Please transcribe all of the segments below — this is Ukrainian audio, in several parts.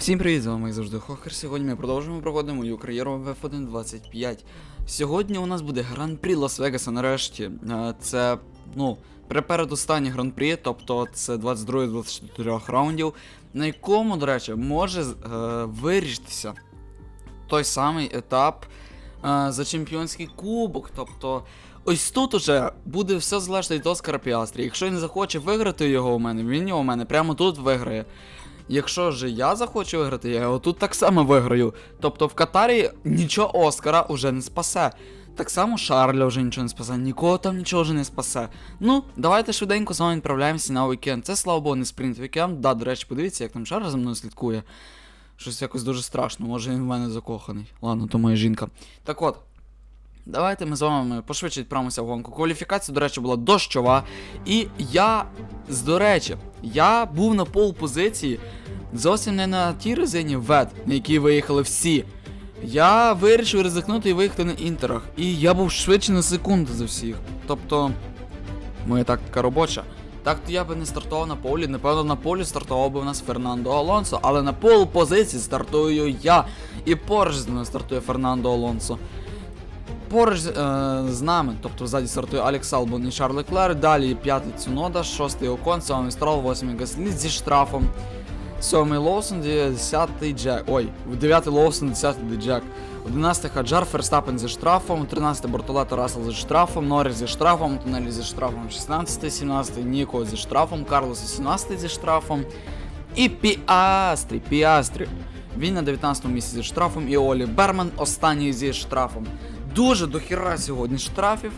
Всім привіт, з вами як завжди Хохер. Сьогодні ми продовжуємо проводити мою кар'єру в F1 25. Сьогодні у нас буде гран-прі Лас-Вегаса нарешті. Е, Це, ну, передостанній гран-прі, тобто це 22-24 раундів, на якому, до речі, може е, вирішитися той самий етап е, за чемпіонський кубок. Тобто, ось тут уже буде все залежати від Оскара Піастрі. Якщо він захоче виграти його у мене, він його у мене прямо тут виграє. Якщо ж я захочу виграти, я його тут так само виграю. Тобто в Катарі нічого Оскара уже не спасе. Так само Шарля вже нічого не спасе, нікого там нічого вже не спасе. Ну, давайте швиденько з вами відправляємося на вікенд. Це слава Богу, не спринт вікенд. Да, до речі, подивіться, як там Шарль за мною слідкує. Щось якось дуже страшно, може він в мене закоханий. Ладно, то моя жінка. Так от. Давайте ми з вами пошвидше відправимося в гонку. Кваліфікація, до речі, була дощова. І я, з- до речі, я був на пол позиції зовсім не на тій резині вед, на якій виїхали всі. Я вирішив ризикнути і виїхати на інтерах. І я був швидше на секунду за всіх. Тобто, моя тактика робоча. Так то я би не стартував на полі. Напевно, на полі стартував би у нас Фернандо Алонсо, але на пол позиції стартую я. І поруч з мною стартує Фернандо Алонсо. Поруч е, з нами, тобто ззаді стартує Алекс Албон і Шарль Леклер, далі п'ятий Цунода, шостий Окон, сьомий Строл, восьмий Гасліт зі штрафом, сьомий Лоусон, десятий Джек, ой, дев'ятий Лоусон, десятий Джек, одинадцятий Хаджар, Ферстапен зі штрафом, тринадцятий Бортолето Рассел зі штрафом, Норріс зі штрафом, Тунелі зі штрафом, 16, 17, Ніко зі штрафом, Карлос 18 зі штрафом, і Піастрі, Піастрі. Він на 19 му місці зі штрафом, і Олі Берман останній зі штрафом. Дуже дохіра сьогодні штрафів.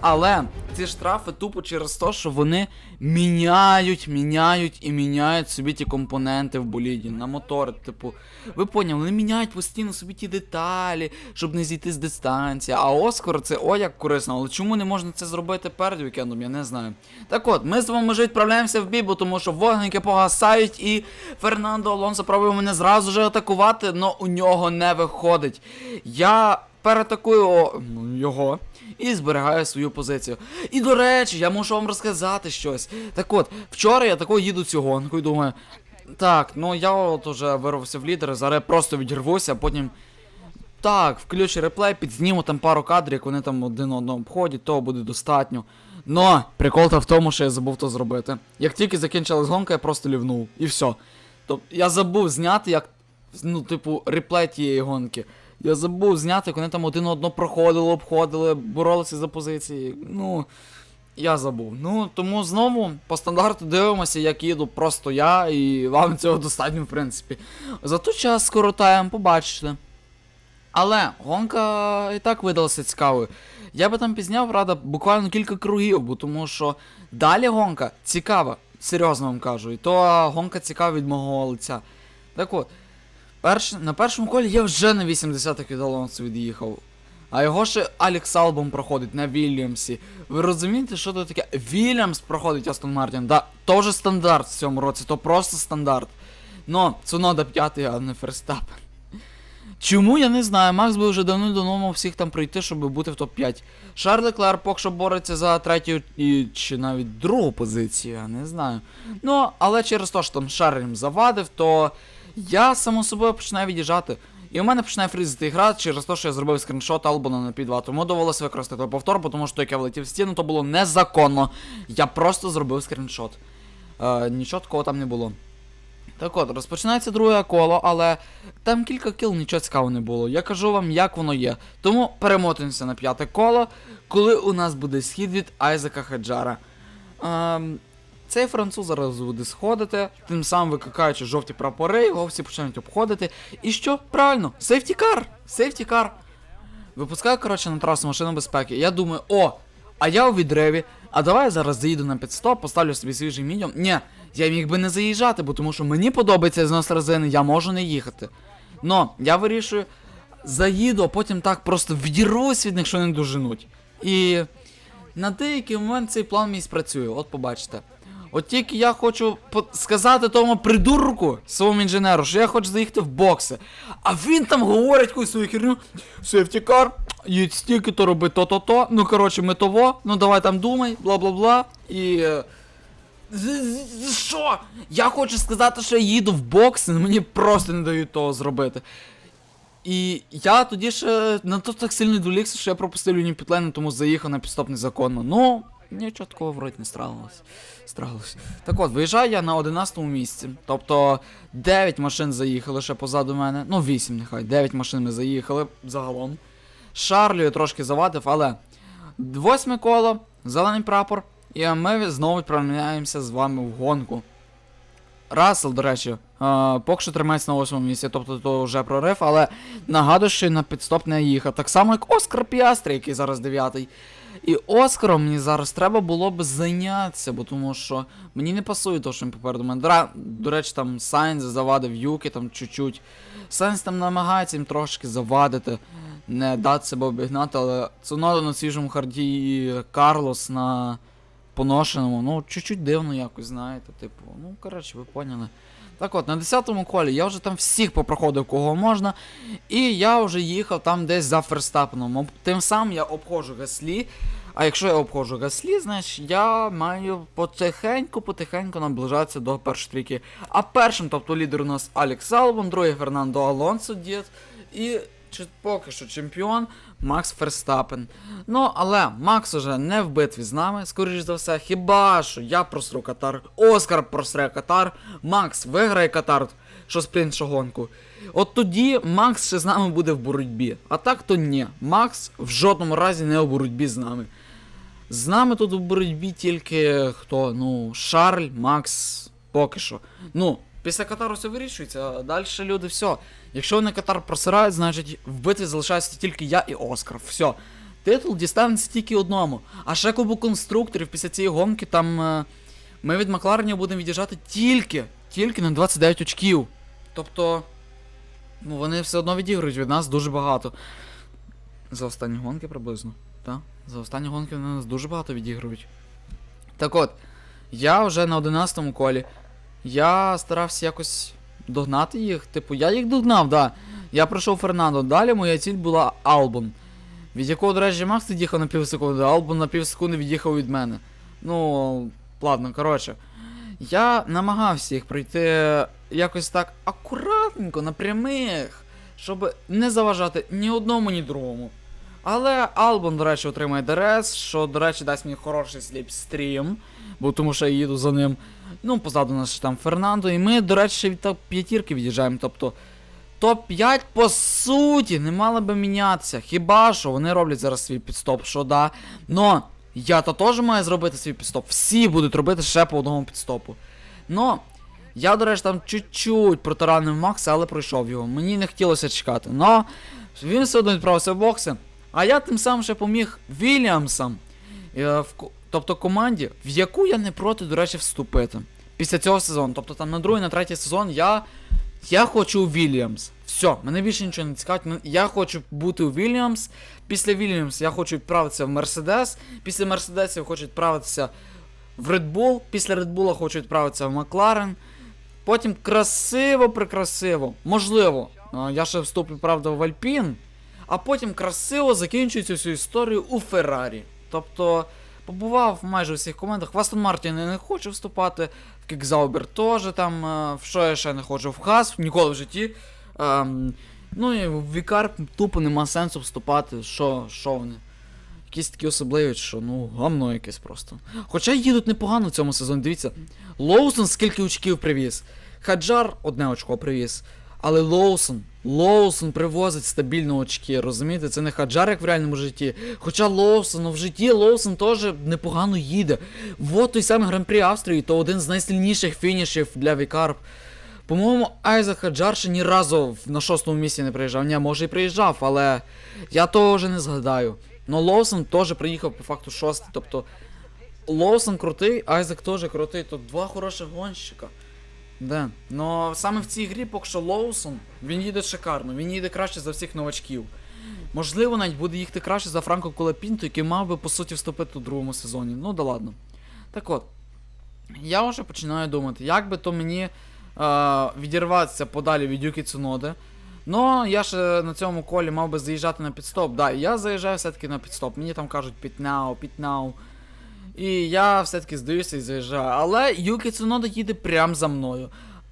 Але ці штрафи тупо через те, що вони міняють, міняють і міняють собі ті компоненти в боліді на мотори. Типу, ви поняли, вони міняють постійно собі ті деталі, щоб не зійти з дистанції. А Оскар це о як корисно. Але чому не можна це зробити перед вікендом, я не знаю. Так от, ми з вами вже відправляємося в бій, бо тому що вогники погасають, і Фернандо Алонсо пробує мене зразу же атакувати, але у нього не виходить. Я переатакую ну, його і зберігаю свою позицію. І до речі, я можу вам розказати щось. Так от, вчора я тако їду цю гонку і думаю. Так, ну я от уже вирвався в лідери, зараз просто відірвуся, а потім. Так, включу реплей, підзніму там пару кадрів, як вони там один одного обходять, того буде достатньо. Но прикол то в тому, що я забув то зробити. Як тільки закінчилась гонка, я просто лівнув. І все. Тобто я забув зняти, як. Ну, типу, реплей тієї гонки. Я забув зняти, як вони там один одного проходили, обходили, боролися за позиції. Ну. Я забув. Ну, тому знову по стандарту дивимося, як їду просто я, і вам цього достатньо, в принципі. Зато час скоротаємо, побачите. Але гонка і так видалася цікавою. Я би там пізняв, рада, буквально кілька кругів, бо тому що далі гонка цікава, серйозно вам кажу. І то гонка цікава від мого лиця. Так от, перш, на першому колі я вже на 80-х від Алонсо від'їхав. А його ще Алекс Албом проходить на Вільямсі. Ви розумієте, що це таке? Вільямс проходить Астон Мартін. Да, то вже стандарт в цьому році, то просто стандарт. Но, Цунода п'ятий, а не Ферстапен. Чому я не знаю. Макс би вже давно-давно мав всіх там пройти, щоб бути в топ-5. Шарль Леклер поки що бореться за третю і чи навіть другу позицію, я не знаю. Ну, але через те, що там Шарль їм завадив, то я само собою починаю від'їжджати. І у мене починає фрізити гра через те, що я зробив скріншот Албана на P2. Тому довелося використати повтор, тому що як я влетів в стіну, то було незаконно. Я просто зробив скріншот. Е, нічого такого там не було. Так от, розпочинається друге коло, але там кілька кіл нічого цікавого не було. Я кажу вам, як воно є. Тому перемотуємося на п'яте коло, коли у нас буде схід від Айзека Хаджара. Ем, цей француз зараз буде сходити, тим самим викликаючи жовті прапори, його всі почнуть обходити. І що? Правильно, сейфтікар! Сейфтікар! Випускаю, коротше, на трасу машину безпеки. Я думаю, о, а я у відриві, а давай я зараз заїду на підстоп, поставлю собі свіжий мідіум. Ні, я міг би не заїжджати, бо тому що мені подобається знос резини, я можу не їхати. Но я вирішую, заїду, а потім так просто відірвусь від них, що не доженуть. І на деякий момент цей план мій спрацює, от побачите. От тільки я хочу сказати тому придурку, своєму інженеру, що я хочу заїхати в бокси. А він там говорить якусь свою херню. Сефтікар, їдь стільки, то роби то-то-то. Ну, коротше, ми того, ну давай там думай, бла-бла-бла. І. е, З- з- з- Що? Я хочу сказати, що я їду в боксинг, мені просто не дають того зробити. І я тоді ще на то так сильно відволікся, що я пропустив лінію підлени, тому заїхав на підстоп незаконно. Ну, нічого такого вроді не. Стралилось. Так от, виїжджаю я на 11-му місці. Тобто 9 машин заїхали ще позаду мене. Ну, 8 нехай, 9 машин ми заїхали загалом. Шарлю я трошки завадив, але восьме коло, зелений прапор, і ми знову відправляємося з вами в гонку. Рассел, до речі, е, поки що тримається на восьмому місці, тобто то вже прорив, але нагадую, що на підстоп не їхав. Так само, як Оскар Піастрі, який зараз дев'ятий. І Оскаром мені зараз треба було б зайнятися, бо тому що мені не пасує то, що він попереду мене. Дра- До речі, там Сайнз завадив Юки там чуть-чуть. Сайнз там намагається їм трошки завадити, не дати себе обігнати, але Цунода на свіжому харді і Карлос на поношеному, ну, чуть-чуть дивно якось, знаєте, типу, ну, коротше, ви поняли. Так от, на 10-му колі я вже там всіх попроходив, кого можна, і я вже їхав там десь за Ферстапеном. Тим самим я обходжу Гаслі. А якщо я обходжу Гаслі, значить я маю потихеньку-потихеньку наближатися до першої трійки. А першим, тобто лідер у нас Алекс Салвон, другий Фернандо Алонсо дід. І чи поки що чемпіон Макс Ферстапен. Ну, але Макс уже не в битві з нами, скоріш за все, хіба що я просру Катар, Оскар просре Катар, Макс виграє Катар, що спринтшу гонку. От тоді Макс ще з нами буде в боротьбі. А так то ні. Макс в жодному разі не у боротьбі з нами. З нами тут у боротьбі тільки хто? Ну, Шарль, Макс, поки що. Ну, після Катару все вирішується, а далі люди все. Якщо вони Катар просирають, значить в битві залишаються тільки я і Оскар. Все. Титул дістанеться тільки одному. А ще кубу конструкторів після цієї гонки там е, ми від Макларенів будемо від'їжджати тільки, тільки на 29 очків. Тобто. Ну, вони все одно відіграють від нас дуже багато. За останні гонки приблизно. Так? За останні гонки вони нас дуже багато відіграють. Так от, я вже на 11-му колі. Я старався якось догнати їх. Типу, я їх догнав, да. Я пройшов Фернандо. Далі моя ціль була Албон. Від якого, до речі, Макс від'їхав на півсекунди, а Албон на півсекунди від'їхав від мене. Ну, ладно, коротше. Я намагався їх пройти якось так акуратненько, на прямих, щоб не заважати ні одному, ні другому. Але Албон, до речі, отримає ДРС, що, до речі, дасть мені хороший сліпстрім, бо тому що я їду за ним. Ну, позаду нас там Фернандо, і ми, до речі, від п'ятірки від'їжджаємо. Тобто топ-5 по суті не мало би мінятися. Хіба що вони роблять зараз свій підстоп, що да. Но я то теж маю зробити свій підстоп. Всі будуть робити ще по одному підстопу. Но я, до речі, там чуть-чуть протаранив Макса, але пройшов його. Мені не хотілося чекати. Но він все одно відправився в бокси. А я тим самим ще поміг Вільямсам. е, тобто команді, в яку я не проти, до речі, вступити. Після цього сезону. Тобто там на другий, на третій сезон я. Я хочу у Вільямс. Все, мене більше нічого не цікавить. Я хочу бути у Вільямс. Після Вільямс я хочу відправитися в Мерседес. Після Мерседеса я хочу відправитися в Red Bull. Після Bull хочу відправитися в Макларен. Потім красиво, прикрасиво. Можливо, я ще вступлю, правда, в Альпін. А потім красиво закінчується всю історію у Феррарі. Тобто, побував майже у всіх командах. В Астон Мартін не хочу вступати, в Кікзаубер теж там, е, в що я ще не хочу, в Хас, ніколи в житті. Ем, ну і в Вікар тупо нема сенсу вступати. Що, що вони? Якісь такі особливі, що ну, гамно якесь просто. Хоча їдуть непогано в цьому сезоні, дивіться. Лоусон скільки очків привіз. Хаджар одне очко привіз. Але Лоусон, Лоусон привозить стабільно очки, розумієте? Це не Хаджар, як в реальному житті. Хоча Лоусон, ну в житті Лоусон теж непогано їде. Вот той самий Гран-прі Австрії, то один з найсильніших фінішів для Вікарп. По-моєму, Айзек Хаджар ще ні разу на шостому місці не приїжджав. Ні, може і приїжджав, але я того вже не згадаю. Но Лоусон теж приїхав по факту шостий. Тобто Лоусон крутий, Айзек теж крутий. Тут два хороших гонщика. Да. Но саме в цій грі поки що Лоусон, він їде шикарно, він їде краще за всіх новачків. Можливо, навіть буде їхати краще за Франко Колепінто, який мав би по суті вступити у другому сезоні. Ну да ладно. Так от, я вже починаю думати, як би то мені е, відірватися подалі від Юкі Цуноди. Ну, я ще на цьому колі мав би заїжджати на підстоп. Да, я заїжджаю все-таки на підстоп. Мені там кажуть пітнау, пітнау. І я все-таки здаюся і заїжджаю. Але Юкі Цунода їде прямо за мною.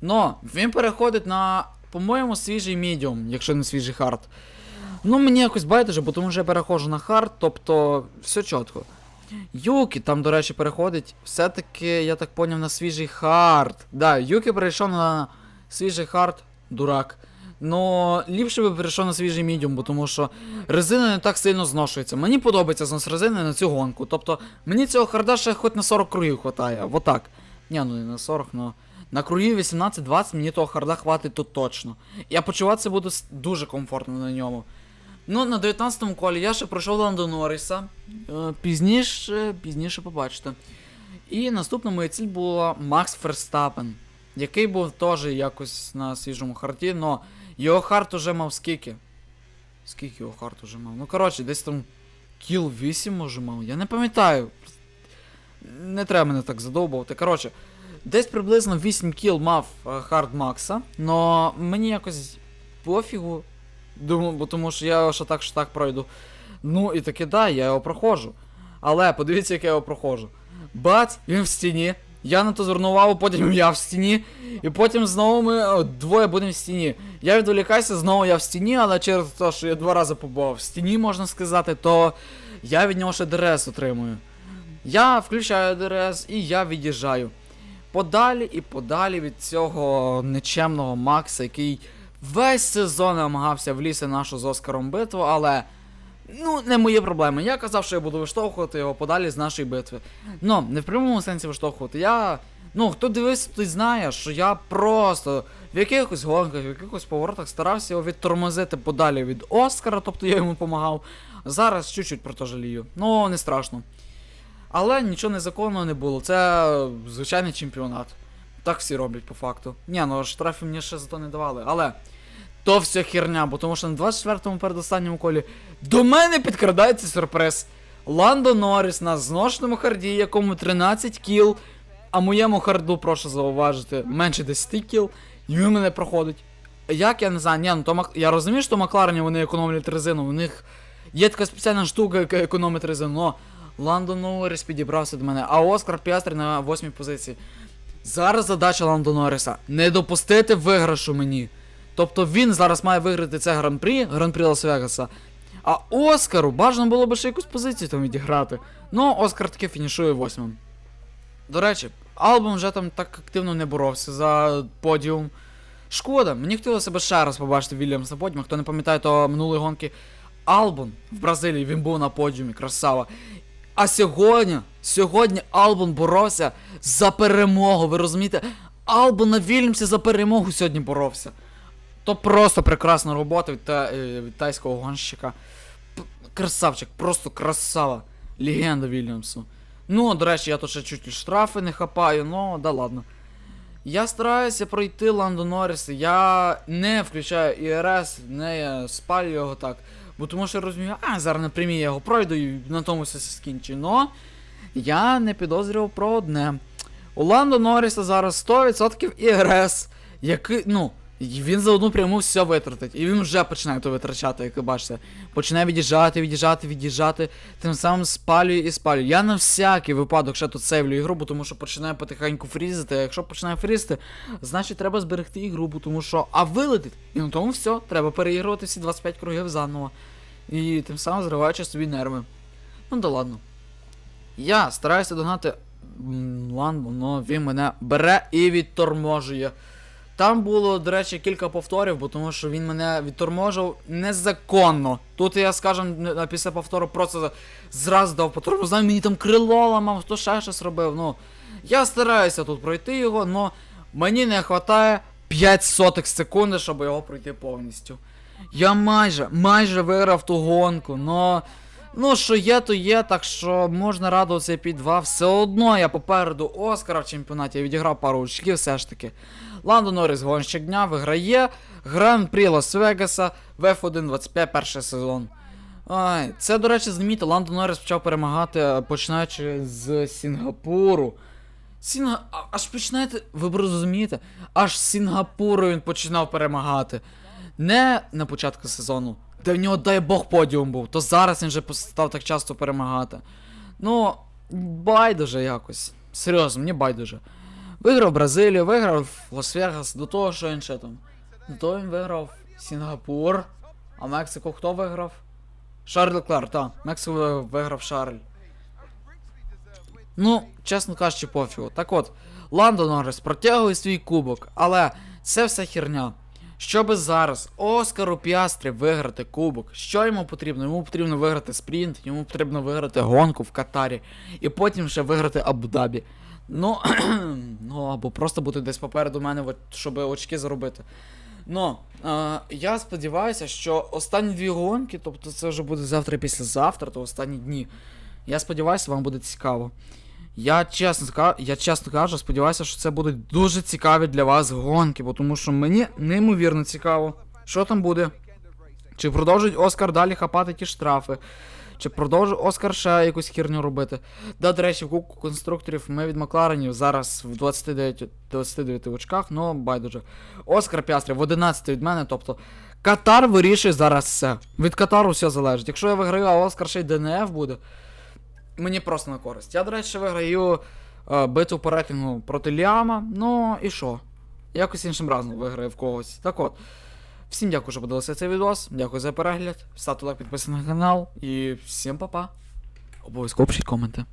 Но він переходить на, по-моєму, свіжий мідіум, якщо не свіжий хард. Ну, мені якось байдуже, бо тому що я переходжу на хард, тобто все чітко. Юкі там, до речі, переходить. Все-таки, я так поняв, на свіжий хард. Да, Юкі перейшов на свіжий хард, дурак. Но ліпше би перейшов на свіжий мідіум, бо тому що резина не так сильно зношується. Мені подобається знос резини на цю гонку. Тобто мені цього харда ще хоч на 40 кругів хватає. Вот так. Ні, ну не на 40, но. На кругів 18-20 мені того харда хватить тут точно. Я почуватися буду дуже комфортно на ньому. Ну, на 19-му колі я ще пройшов Ландо Норріса. Е, Пізніше, пізніше побачите. І наступна моя ціль була Макс Ферстапен, який був теж якось на свіжому харді, но його хард уже мав скільки? Скільки його хард уже мав? Ну, коротше, десь там кіл 8 може мав. Я не пам'ятаю. Не треба мене так задовбувати. Коротше, десь приблизно 8 кіл мав е, хард Макса, но мені якось пофігу. Думаю, тому що я його що так, що так пройду. Ну і таки да, я його проходжу. Але подивіться, як я його проходжу. Бац, він в стіні. Я на то звернув увагу, потім я в стіні. І потім знову ми о, двоє будемо в стіні. Я відволікаюся, знову я в стіні, але через те, що я два рази побував в стіні, можна сказати, то я від нього ще ДРС отримую. Я включаю ДРС і я від'їжджаю. Подалі і подалі від цього нечемного Макса, який весь сезон намагався влізти нашу з Оскаром битву, але. Ну, не мої проблеми. Я казав, що я буду виштовхувати його подалі з нашої битви. Ну, не в прямому сенсі виштовхувати. Я. Ну, хто дивився, той знає, що я просто в якихось гонках, в якихось поворотах старався його відтормозити подалі від Оскара, тобто я йому допомагав. Зараз чуть-чуть про то жалію. Ну, не страшно. Але нічого незаконного не було. Це звичайний чемпіонат. Так всі роблять по факту. Ні, ну штрафи мені ще за то не давали. Але то все херня, бо тому що на 24-му передостанньому колі до мене підкрадається сюрприз. Ландо Норріс на зношеному харді, якому 13 кіл, а моєму харду, прошу зауважити, менше 10 кіл, і він мене проходить. Як я не знаю, ні, ну то Мак... я розумію, що Макларені вони економлять резину, у них є така спеціальна штука, яка економить резину, но Ландо Норріс підібрався до мене, а Оскар Піастрі на 8 позиції. Зараз задача Ландо Норріса не допустити виграшу мені. Тобто він зараз має виграти це гран-прі, гран-прі Лас-Вегаса. А Оскару бажано було б ще якусь позицію там відіграти. Ну, Оскар таки фінішує восьмим. До речі, Албом вже там так активно не боровся за подіум. Шкода, мені хотілося б ще раз побачити Вільямс на подіумі. Хто не пам'ятає, то минулої гонки Албон в Бразилії він був на подіумі, красава. А сьогодні, сьогодні Албон боровся за перемогу. Ви розумієте? Албон на Вільямсі за перемогу сьогодні боровся. То просто прекрасна робота від, та, е, від тайського гонщика. Красавчик, просто красава. Легенда Вільямсу. Ну, до речі, я тут ще чуть штрафи не хапаю, ну да ладно. Я стараюся пройти Ландо Норріса, я не включаю ІРС, не спалю його так. Бо тому що я розумію, а зараз на прямій я його пройду і на тому все скінчу. Но я не підозрював про одне. У Ландо Норріса зараз 100% ІРС, який, ну, і він за одну пряму все витратить. І він вже починає то витрачати, як ви бачите. Починає від'їжджати, від'їжджати, від'їжджати, тим самим спалює і спалює. Я на всякий випадок ще тут сейвлю ігру, бо тому що починає потихеньку фрізити. А якщо починає фрізити, значить треба зберегти ігру, тому що. А вилетить. І на тому все, треба переігрувати всі 25 кругів заново. І тим самим зриваючи собі нерви. Ну да ладно. Я стараюся догнати м, Ламбо, але він мене бере і відторможує. Там було, до речі, кілька повторів, бо тому що він мене відторможив незаконно. Тут я, скажем, після повтору просто зразу дав по тормозам, мені там крило ламав, хто ще щось робив. Ну, я стараюся тут пройти його, але мені не вистачає 5 сотих секунди, щоб його пройти повністю. Я майже, майже виграв ту гонку, но. Ну, що є, то є, так що можна радуватися під 2. Все одно я попереду Оскара в чемпіонаті я відіграв пару очків все ж таки. Ландо Норріс гонщик дня виграє Гран-прі Лас-Вегаса в F1 25 перший сезон. Ай, це, до речі, знаміти, Ландо Норріс почав перемагати, е, починаючи з Сінгапуру. Сінга... Аж починаєте, ви розумієте, аж з Сінгапуру він починав перемагати. Не на початку сезону, де в нього, дай Бог, подіум був, то зараз він вже став так часто перемагати. Ну, байдуже якось. Серйозно, мені байдуже. Виграв Бразилію, виграв Лас-Вегас, до того, що інше там. До того він виграв Сінгапур. А Мексику хто виграв? Шарль Леклер, так. Мексику виграв Шарль. Ну, чесно кажучи, пофігу. Так от, Ландо Норрис протягує свій кубок, але це все херня. Щоби зараз Оскару Піастрі виграти кубок, що йому потрібно? Йому потрібно виграти спринт, йому потрібно виграти гонку в Катарі, і потім ще виграти Абу-Дабі. Ну, ну або просто бути десь попереду мене, щоб очки заробити. Ну, е, я сподіваюся, що останні дві гонки, тобто це вже буде завтра і післязавтра, то останні дні. Я сподіваюся, вам буде цікаво. Я чесно, я чесно кажу, сподіваюся, що це будуть дуже цікаві для вас гонки, бо тому що мені неймовірно цікаво, що там буде. Чи продовжить Оскар далі хапати ті штрафи? Чи продовжить Оскар ще якусь херню робити? Да, до речі, в кубку конструкторів ми від Макларенів зараз в 29, 29 очках, ну байдуже. Оскар Пястрі в 11 від мене, тобто Катар вирішує зараз все. Від Катару все залежить. Якщо я виграю, а Оскар ще й ДНФ буде, мені просто на користь. Я, до речі, виграю е, битву по рейтингу проти Ліама, ну і що? Якось іншим разом виграю в когось. Так от. Всім дякую, що подивилися цей відос. Дякую за перегляд. Ставте лайк, підписуйтесь на канал і всім па-па. Обов'язково пишіть коменти.